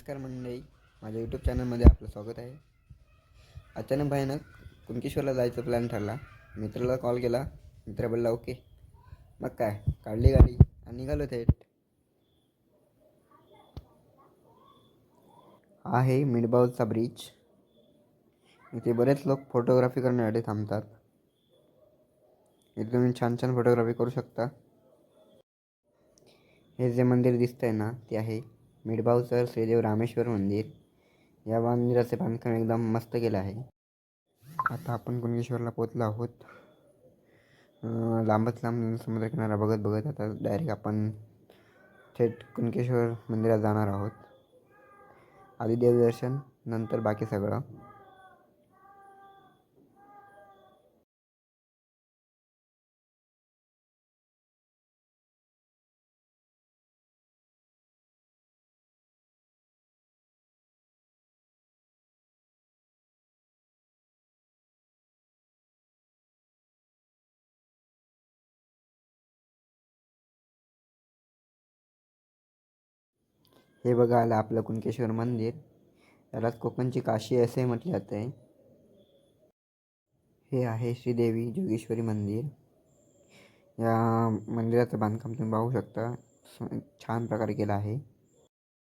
नमस्कार मंडळी. माझ्या यूट्यूब चॅनलमध्ये आपलं स्वागत आहे. अचानक भयानक कुणकेश्वरला जायचा प्लॅन ठरला. मित्राला कॉल केला. मित्र बोलला ओके मग काय? काढली गाडी आणि निघालो थेट. हा आहे मिडबाऊचा ब्रिज इथे बरेच लोक फोटोग्राफी करण्यासाठी थांबतात. इथे तुम्ही छान छान फोटोग्राफी करू शकता. हे जे मंदिर दिसतंय ना ते आहे मिडबावचं श्रीदेव रामेश्वर मंदिर. या मंदिराचे बांधकाम एकदम मस्त केलं आहे. आता आपण कुणकेश्वरला पोचलो आहोत. लांबच लांब समुद्रकिनारा बघत बघत आता डायरेक्ट आपण थेट कुणकेश्वर मंदिरात जाणार आहोत. आधी देवदर्शन नंतर बाकी सगळं. हे बघा आलं आपलं कुणकेश्वर मंदिर. यालाच कोकणची काशी असे म्हटले जाते हे आहे श्रीदेवी जोगेश्वरी मंदिर. या मंदिराचं बांधकाम तुम्ही पाहू शकता. स- छान प्रकारे केलं आहे.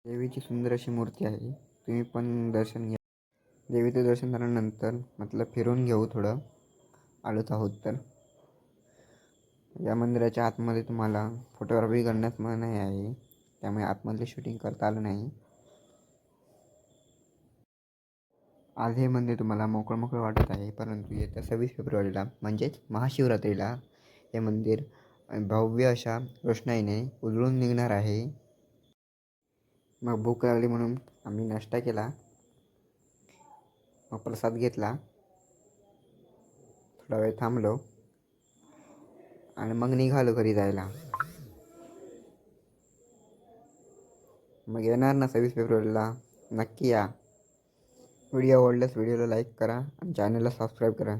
देवीची सुंदर अशी मूर्ती आहे. तुम्ही पण दर्शन घ्या. देवीचं दर्शन झाल्यानंतर मतलब फिरून घेऊ थोडं. आलोच आहोत तर. या मंदिराच्या आतमध्ये तुम्हाला फोटोग्राफी करण्यास मनाई आहे. त्यामुळे आतमधले शूटिंग करता आलं नाही. आज हे मंदिर तुम्हाला मोकळं मोकळं वाटत आहे परंतु येत्या सव्वीस फेब्रुवारीला म्हणजेच महाशिवरात्रीला हे मंदिर भव्य अशा रोषणाईने उजळून निघणार आहे. मग भूक लागली म्हणून आम्ही नाश्ता केला. मग प्रसाद घेतला. थोडा वेळ थांबलो. आणि मग निघालो घरी जायला. मग येणार ना सव्वीस फेब्रुवारीला नक्की या व्हिडिओ आवडल्यास व्हिडिओला लाईक करा आणि चॅनलला सबस्क्राईब करा